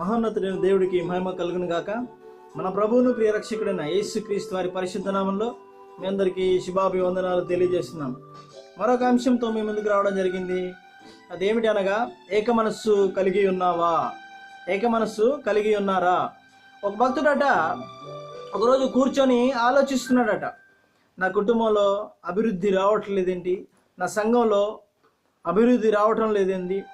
మహోన్నతుడైన దేవుడికి మహిమ కలుగును గాక. మన ప్రభువును ప్రియరక్షకుడైన యేసుక్రీస్తు వారి పరిశుద్ధ నామంలో మీ అందరికీ శుభాభివందనాలు తెలియజేస్తున్నాం. మరొక అంశంతో మీ ముందుకు రావడం జరిగింది. అదేమిటి అనగా ఏక మనస్సు కలిగి ఉన్నావా? ఏక మనస్సు కలిగి ఉన్నారా? ఒక భక్తుడట ఒకరోజు కూర్చొని ఆలోచిస్తున్నాడట. నా కుటుంబంలో అభివృద్ధి రావట్లేదేంటి? నా సంఘంలో అభివృద్ధి రావటం లేదేంటి?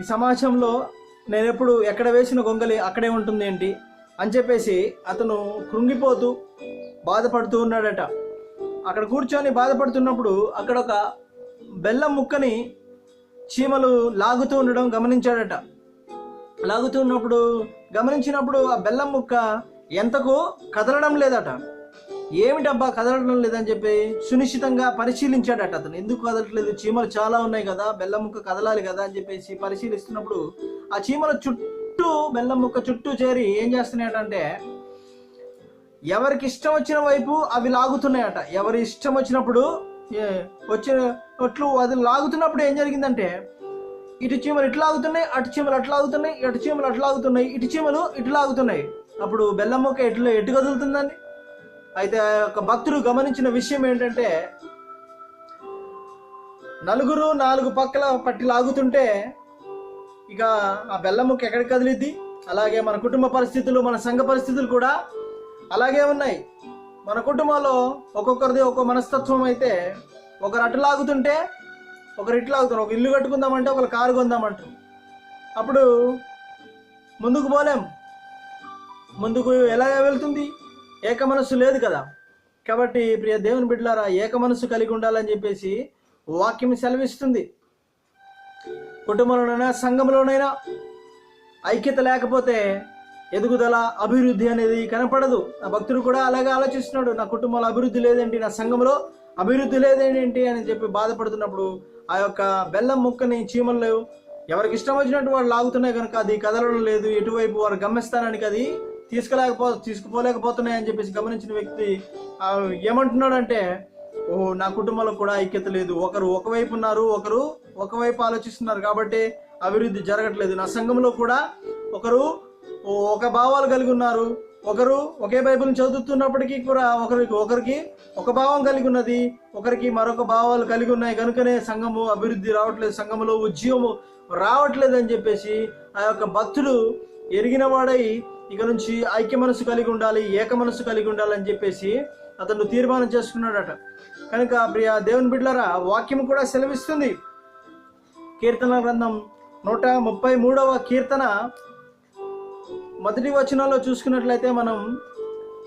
ఈ సమాజంలో నేను ఎప్పుడు ఎక్కడ వేసిన గొంగలి అక్కడే ఉంటుంది ఏంటి? అని చెప్పేసి అతను కృంగిపోతూ బాధపడుతూ ఉన్నాడట. అక్కడ కూర్చొని బాధపడుతున్నప్పుడు అక్కడ ఒక బెల్లం ముక్కని చీమలు లాగుతూ ఉండడం గమనించాడట. లాగుతూ ఉన్నప్పుడు గమనించినప్పుడు ఆ బెల్లం ముక్క ఎంతకు కదలడం లేదట. ఏమిటబ్బా కదలడం లేదని చెప్పి సునిశ్చితంగా పరిశీలించాడట అతను. ఎందుకు కదలట్లేదు? చీమలు చాలా ఉన్నాయి కదా బెల్లం ముక్క కదలాలి కదా అని చెప్పేసి పరిశీలిస్తున్నప్పుడు ఆ చీమల చుట్టూ బెల్లం ముక్క చుట్టూ చేరి ఏం చేస్తున్నాయటంటే ఎవరికి ఇష్టం వచ్చిన వైపు అవి లాగుతున్నాయట. ఎవరి ఇష్టం వచ్చినప్పుడు వచ్చిన ఒట్లు అది లాగుతున్నప్పుడు ఏం జరిగిందంటే ఇటు చీమలు ఇటు లాగుతున్నాయి అటు చీమలు అటు లాగుతున్నాయి ఇటు చీమలు అటు లాగుతున్నాయి ఇటు చీమలు ఇటు లాగుతున్నాయి. అప్పుడు బెల్లం మొక్క ఎట్లు ఎటు కదులుతుందండి? అయితే ఒక భక్తుడు గమనించిన విషయం ఏంటంటే నలుగురు నాలుగు పక్కల పట్టి లాగుతుంటే ఇక ఆ బెల్లం ముక్క ఎక్కడికి కదిలిద్ది? అలాగే మన కుటుంబ పరిస్థితులు మన సంఘ పరిస్థితులు కూడా అలాగే ఉన్నాయి. మన కుటుంబంలో ఒక్కొక్కరిది ఒక్కో మనస్తత్వం అయితే ఒకరు అటు లాగుతుంటే ఒకరు ఇటు లాగుతారు. ఒక ఇల్లు కట్టుకుందామంటే ఒకరు కారు కొందామంటారు. అప్పుడు ముందుకు పోలేం. ముందుకు ఎలాగ వెళ్తుంది? ఏక మనస్సు లేదు కదా. కాబట్టి ప్రియ దేవుని బిడ్డలారా ఏక మనస్సు కలిగి ఉండాలని చెప్పేసి వాక్యం సెలవిస్తుంది. కుటుంబంలోనైనా సంఘంలోనైనా ఐక్యత లేకపోతే ఎదుగుదల అభివృద్ధి అనేది కనపడదు. నా భక్తుడు కూడా అలాగే ఆలోచిస్తున్నాడు. నా కుటుంబంలో అభివృద్ధి లేదేంటి? నా సంఘంలో అభివృద్ధి లేదేంటి అని చెప్పి బాధపడుతున్నప్పుడు ఆ యొక్క బెల్లం ముక్కని చీమలు ఎవరికి ఇష్టం వచ్చినట్టు వాడు లాగుతున్నాయి కనుక అది కదలడం లేదు. ఎటువైపు వారు గమ్యస్థానానికి అది తీసుకులేకపో తీసుకుపోలేకపోతున్నాయి అని చెప్పేసి గమనించిన వ్యక్తి ఏమంటున్నాడంటే ఓ నా కుటుంబంలో కూడా ఐక్యత లేదు. ఒకరు ఒకవైపు ఉన్నారు ఒకరు ఒకవైపు ఆలోచిస్తున్నారు కాబట్టి అభివృద్ధి జరగట్లేదు. నా సంఘంలో కూడా ఒకరు ఒక భావాలు కలిగి ఉన్నారు. ఒకరు ఒకే బైబిల్ని చదువుతున్నప్పటికీ కూడా ఒకరికి ఒకరికి ఒక భావం కలిగి ఉన్నది. ఒకరికి మరొక భావాలు కలిగి ఉన్నాయి. కనుకనే సంఘము అభివృద్ధి రావట్లేదు. సంఘములో ఉద్యమము రావట్లేదు అని చెప్పేసి ఆ యొక్క భక్తుడు ఎరిగిన వాడై ఇక నుంచి ఐక్య మనసు కలిగి ఉండాలి ఏక మనసు కలిగి ఉండాలి అని చెప్పేసి అతను తీర్మానం చేసుకున్నాడట. కనుక ప్రియ దేవుని బిడ్డలరా వాక్యం కూడా సెలవిస్తుంది. కీర్తన గ్రంథం నూట ముప్పై మూడవ కీర్తన. మొదటి వచనంలో చూసుకున్నట్లయితే మనం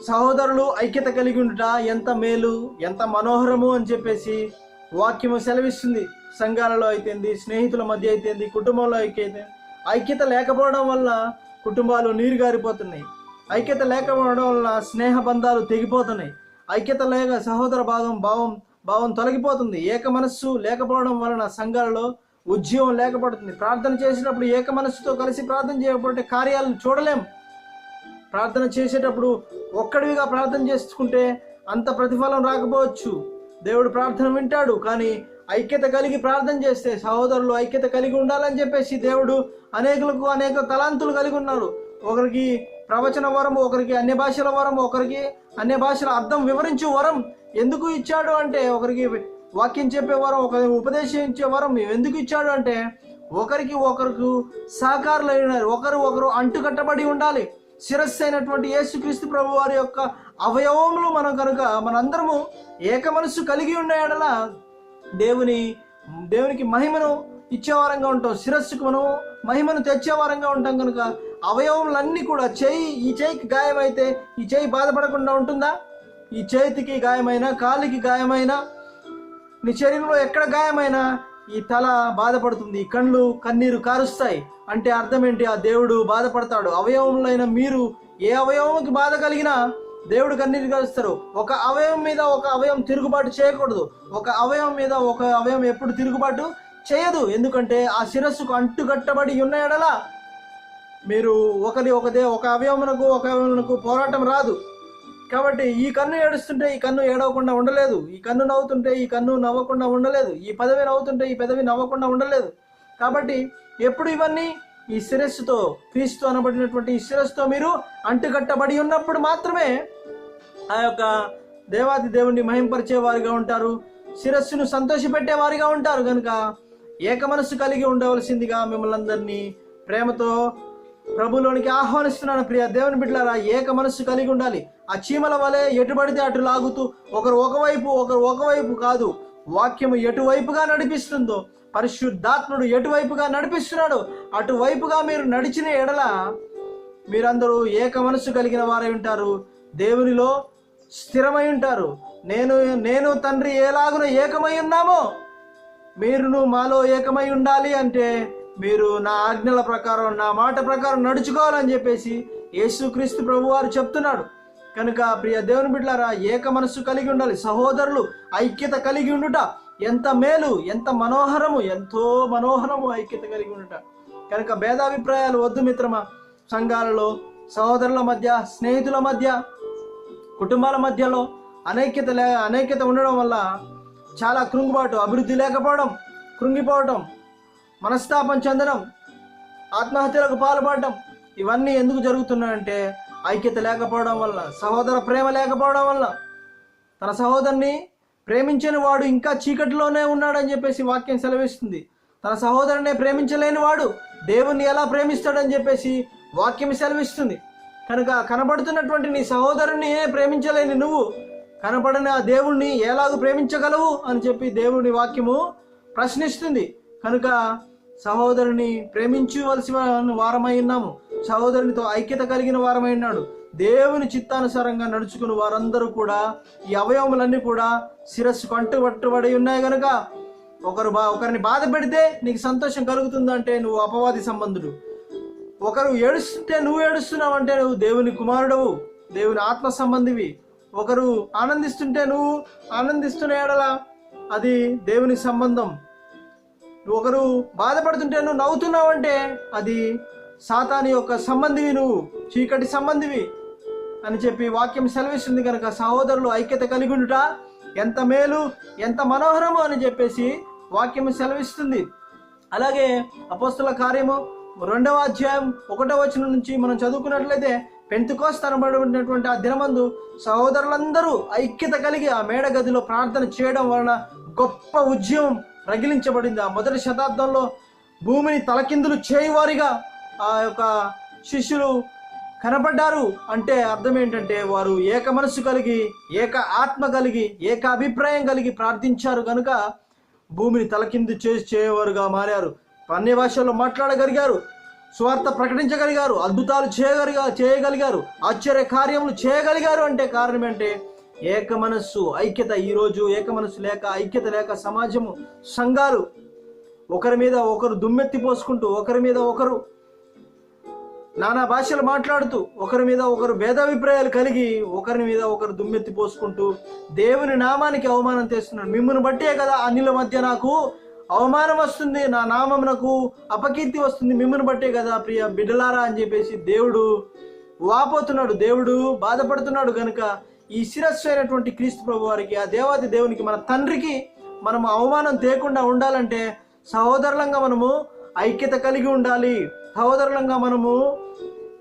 సహోదరులు ఐక్యత కలిగి ఉండుట ఎంత మేలు ఎంత మనోహరము అని చెప్పేసి వాక్యము సెలవిస్తుంది. సంఘాలలో అయితేంది స్నేహితుల మధ్య అయితేంది కుటుంబంలో ఐక్యతే ఐక్యత లేకపోవడం వల్ల కుటుంబాలు నీరు గారిపోతున్నాయి ఐక్యత లేకపోవడం వల్ల స్నేహ బంధాలు తెగిపోతున్నాయి. ఐక్యత లేక సహోదర భాగం భావం భావం తొలగిపోతుంది. ఏక మనస్సు లేకపోవడం వలన సంఘాలలో ఉద్యమం లేకపడుతుంది. ప్రార్థన చేసినప్పుడు ఏక మనస్సుతో కలిసి ప్రార్థన చేయకపోతే కార్యాలను చూడలేం. ప్రార్థన చేసేటప్పుడు ఒక్కడివిగా ప్రార్థన చేసుకుంటే అంత ప్రతిఫలం రాకపోవచ్చు. దేవుడు ప్రార్థన వింటాడు కానీ ఐక్యత కలిగి ప్రార్థన చేస్తే సహోదరులు ఐక్యత కలిగి ఉండాలని చెప్పేసి దేవుడు అనేకులకు అనేక తలాంతులు కలిగి ఉన్నారు. ఒకరికి ప్రవచన వరం ఒకరికి అన్య భాషల వరం ఒకరికి అన్య భాషల అర్థం వివరించు వరం ఎందుకు ఇచ్చాడు అంటే ఒకరికి వాక్యం చెప్పేవారం వరం ఒకరికి ఉపదేశించే వరం ఎందుకు ఇచ్చాడు అంటే ఒకరికి ఒకరికి సహకారులు అయినారు ఒకరు ఒకరు అంటుకట్టబడి ఉండాలి. శిరస్సు అయినటువంటి యేసుక్రీస్తు ప్రభు వారి యొక్క అవయవములు మనం కనుక మనందరము ఏక మనస్సు కలిగి ఉన్న దేవుని దేవునికి మహిమను ఇచ్చేవారంగా ఉంటాం. శిరస్సుకు మనం మహిమను తెచ్చేవారంగా ఉంటాం కనుక అవయవములన్నీ కూడా చేయి ఈ చేయికి గాయమైతే ఈ చేయి బాధపడకుండా ఉంటుందా? ఈ చేతికి గాయమైన కాలికి గాయమైన నీ శరీరంలో ఎక్కడ గాయమైనా ఈ తల బాధపడుతుంది ఈ కళ్ళు కన్నీరు కారుస్తాయి. అంటే అర్థం ఏంటి? ఆ దేవుడు బాధపడతాడు. అవయవములైన మీరు ఏ అవయవంకి బాధ కలిగినా దేవుడు కన్నీరు కారుస్తారు. ఒక అవయవం మీద ఒక అవయవం తిరుగుబాటు చేయకూడదు. ఒక అవయవం మీద ఒక అవయవం ఎప్పుడు తిరుగుబాటు చేయదు. ఎందుకంటే ఆ శిరస్సుకు అంటుకట్టబడి ఉన్న ఎడల మీరు ఒకరి ఒకదే ఒక అవయవమునకు ఒక అవయవమునకు పోరాటం రాదు. కాబట్టి ఈ కన్ను ఏడుస్తుంటే ఈ కన్ను ఏడవకుండా ఉండలేదు. ఈ కన్ను నవ్వుతుంటే ఈ కన్ను నవ్వకుండా ఉండలేదు. ఈ పదవి నవ్వుతుంటే ఈ పదవి నవ్వకుండా ఉండలేదు. కాబట్టి ఎప్పుడు ఇవన్నీ? ఈ శిరస్సుతో క్రీస్తు అనబడినటువంటి ఈ శిరస్సుతో మీరు అంటుకట్టబడి ఉన్నప్పుడు మాత్రమే ఆ యొక్క దేవాది దేవుణ్ణి మహింపరిచే వారిగా ఉంటారు. శిరస్సును సంతోషపెట్టే వారిగా ఉంటారు. కనుక ఏక మనస్సు కలిగి ఉండవలసిందిగా మిమ్మల్ని అందరినీ ప్రేమతో ప్రభులోనికి ఆహ్వానిస్తున్నాను ప్రియ దేవుని బిడ్డలారా ఏక మనస్సు కలిగి ఉండాలి. ఆ చీమల వలె ఎటు పడితే అటు లాగుతూ ఒకరు ఒకవైపు ఒకరు ఒకవైపు కాదు వాక్యము ఎటువైపుగా నడిపిస్తుందో పరిశుద్ధాత్ముడు ఎటువైపుగా నడిపిస్తున్నాడు అటువైపుగా మీరు నడిచిన ఎడల మీరందరూ ఏక మనస్సు కలిగిన వారై ఉంటారు. దేవునిలో స్థిరమై ఉంటారు. నేను నేను తండ్రి ఎలాగున ఏకమై ఉన్నామో మీరును మాలో ఏకమై ఉండాలి అంటే మీరు నా ఆజ్ఞల ప్రకారం నా మాట ప్రకారం నడుచుకోవాలని చెప్పేసి యేసుక్రీస్తు ప్రభు వారు చెప్తున్నాడు. కనుక ప్రియ దేవుని బిడ్డలారా ఏక మనస్సు కలిగి ఉండాలి. సహోదరులు ఐక్యత కలిగి ఉండుట ఎంత మేలు ఎంత మనోహరము ఎంతో మనోహరము ఐక్యత కలిగి ఉండుట. కనుక భేదాభిప్రాయాలు వద్దు మిత్రమా. సంఘాలలో సహోదరుల మధ్య స్నేహితుల మధ్య కుటుంబాల మధ్యలో అనైక్యత లే అనైక్యత ఉండడం వల్ల చాలా కృంగుబాటు అభివృద్ధి లేకపోవడం కృంగిపోవడం మనస్తాపం చెందడం ఆత్మహత్యలకు పాల్పడడం ఇవన్నీ ఎందుకు జరుగుతున్నాయంటే ఐక్యత లేకపోవడం వల్ల సహోదర ప్రేమ లేకపోవడం వల్ల. తన సహోదరుని ప్రేమించని వాడు ఇంకా చీకటిలోనే ఉన్నాడని చెప్పేసి వాక్యం సెలవిస్తుంది. తన సహోదరునే ప్రేమించలేని వాడు దేవుణ్ణి ఎలా ప్రేమిస్తాడని చెప్పేసి వాక్యం సెలవిస్తుంది. కనుక కనబడుతున్నటువంటి నీ సహోదరుని ప్రేమించలేని నువ్వు కనపడని ఆ దేవుణ్ణి ఎలాగూ ప్రేమించగలవు అని చెప్పి దేవుని వాక్యము ప్రశ్నిస్తుంది. కనుక సహోదరుని ప్రేమించవలసిన వారమై ఉన్నాము. సహోదరునితో ఐక్యత కలిగిన వారమై ఉన్నాడు. దేవుని చిత్తానుసారంగా నడుచుకుని వారందరూ కూడా ఈ అవయవములన్నీ కూడా శిరస్సు కంటుబట్టుబడి ఉన్నాయి కనుక ఒకరు బా ఒకరిని బాధ పెడితే నీకు సంతోషం కలుగుతుందంటే నువ్వు అపవాది సంబంధుడు. ఒకరు ఏడుస్తుంటే నువ్వు ఏడుస్తున్నావు అంటే నువ్వు దేవుని కుమారుడవు. దేవుని ఆత్మ సంబంధివి. ఒకరు ఆనందిస్తుంటే నువ్వు ఆనందిస్తున్న ఏడల అది దేవుని సంబంధం. నువ్వు ఒకరు బాధపడుతుంటే నువ్వు నవ్వుతున్నావు అంటే అది సాతాని యొక్క సంబంధివి నువ్వు చీకటి సంబంధివి అని చెప్పి వాక్యం సెలవిస్తుంది కనుక సహోదరులు ఐక్యత కలిగి ఉండుట ఎంత మేలు ఎంత మనోహరము అని చెప్పేసి వాక్యం సెలవిస్తుంది. అలాగే అపోస్తుల కార్యము రెండవ అధ్యాయం ఒకటో వచనం నుంచి మనం చదువుకున్నట్లయితే పెంతుకోస్ తనబడినటువంటి ఆ దినమందు సహోదరులందరూ ఐక్యత కలిగి ఆ మేడ గదిలో ప్రార్థన చేయడం వలన గొప్ప ఉద్యమం రగిలించబడింది ఆ మొదటి శతాబ్దంలో భూమిని తలకిందులు చేయువారిగా ఆ యొక్క శిష్యులు కనబడ్డారు అంటే అర్థం ఏంటంటే వారు ఏక మనస్సు కలిగి ఏక ఆత్మ కలిగి ఏక అభిప్రాయం కలిగి ప్రార్థించారు కనుక భూమిని తలకిందు చేసి చేయవారుగా మారారు. అన్ని భాషల్లో మాట్లాడగలిగారు. స్వార్థ ప్రకటించగలిగారు. అద్భుతాలు చేయగలిగా చేయగలిగారు. ఆశ్చర్య కార్యములు చేయగలిగారు అంటే కారణం ఏంటంటే ఏక మనస్సు ఐక్యత. ఈరోజు ఏక మనస్సు లేక ఐక్యత లేక సమాజము సంఘాలు ఒకరి మీద ఒకరు దుమ్మెత్తి పోసుకుంటూ ఒకరి మీద ఒకరు నానా భాషలు మాట్లాడుతూ ఒకరి మీద ఒకరు భేదాభిప్రాయాలు కలిగి ఒకరి మీద ఒకరు దుమ్మెత్తి పోసుకుంటూ దేవుని నామానికి అవమానం తెస్తున్నాడు మిమ్మల్ని బట్టే కదా అన్నిల మధ్య నాకు అవమానం వస్తుంది నా నామమునకు అపకీర్తి వస్తుంది. మిమ్మల్ని బట్టే కదా ప్రియ బిడ్డలారా అని చెప్పేసి దేవుడు వాపోతున్నాడు. దేవుడు బాధపడుతున్నాడు కనుక ఈ శిరస్సు అయినటువంటి క్రీస్తు ప్రభు వారికి ఆ దేవాది దేవునికి మన తండ్రికి మనము అవమానం తేకుండా ఉండాలంటే సహోదరులంగా మనము ఐక్యత కలిగి ఉండాలి. సహోదరులంగా మనము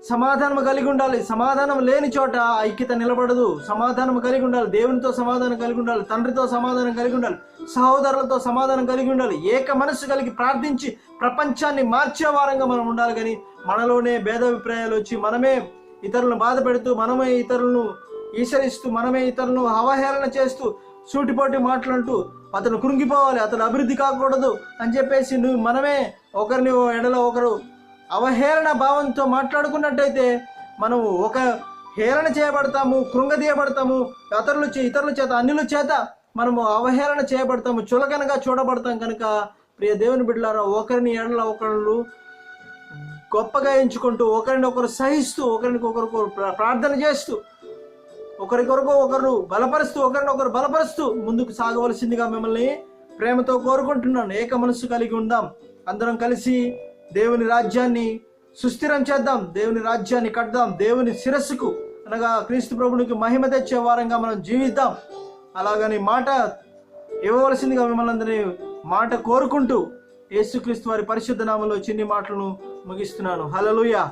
సమాధానం కలిగి ఉండాలి. సమాధానం లేని చోట ఐక్యత నిలబడదు. సమాధానం కలిగి ఉండాలి. దేవునితో సమాధానం కలిగి ఉండాలి. తండ్రితో సమాధానం కలిగి ఉండాలి. సహోదరులతో సమాధానం కలిగి ఉండాలి. ఏక మనస్సు కలిగి ప్రార్థించి ప్రపంచాన్ని మార్చే వారంగా మనం ఉండాలి. కానీ మనలోనే భేదాభిప్రాయాలు వచ్చి మనమే ఇతరులను బాధ పెడుతూ మనమే ఇతరులను ఈసరిస్తూ మనమే ఇతరులను అవహేళన చేస్తూ సూటిపోటి మాట్లాడుతూ అతను కృంగిపోవాలి అతను అభివృద్ధి కాకూడదు అని చెప్పేసి నువ్వు మనమే ఒకరిని ఎడలో ఒకరు అవహేళన భావంతో మాట్లాడుకున్నట్టయితే మనము ఒక హేళన చేయబడతాము కృంగదీయబడతాము ఇతరులు చే- ఇతరుల చేత అన్యుల చేత మనము అవహేళన చేయబడతాము చులకనగా చూడబడతాం కనుక ప్రియ దేవుని బిడ్డలారా ఒకరిని ఎడల ఒకళ్ళు గొప్పగా ఎంచుకుంటూ ఒకరిని ఒకరు సహిస్తూ ఒకరికి ఒకరు ప్రార్థన చేస్తూ ఒకరికొరకు ఒకరు బలపరుస్తూ ఒకరినొకరు బలపరుస్తూ ముందుకు సాగవలసిందిగా మిమ్మల్ని ప్రేమతో కోరుకుంటున్నాను. ఏక మనస్సు కలిగి ఉందాం. అందరం కలిసి దేవుని రాజ్యాన్ని సుస్థిరం చేద్దాం. దేవుని రాజ్యాన్ని కడదాం. దేవుని శిరస్సుకు అనగా క్రీస్తు ప్రభునికి మహిమ తెచ్చే వారంగా మనం జీవిద్దాం. అలాగని మాట ఇవ్వవలసిందిగా మిమ్మల్ని అందరినీ మాట కోరుకుంటూ యేసుక్రీస్తు వారి పరిశుద్ధ నామంలో చిన్ని మాటలను ముగిస్తున్నాను. హలలుయా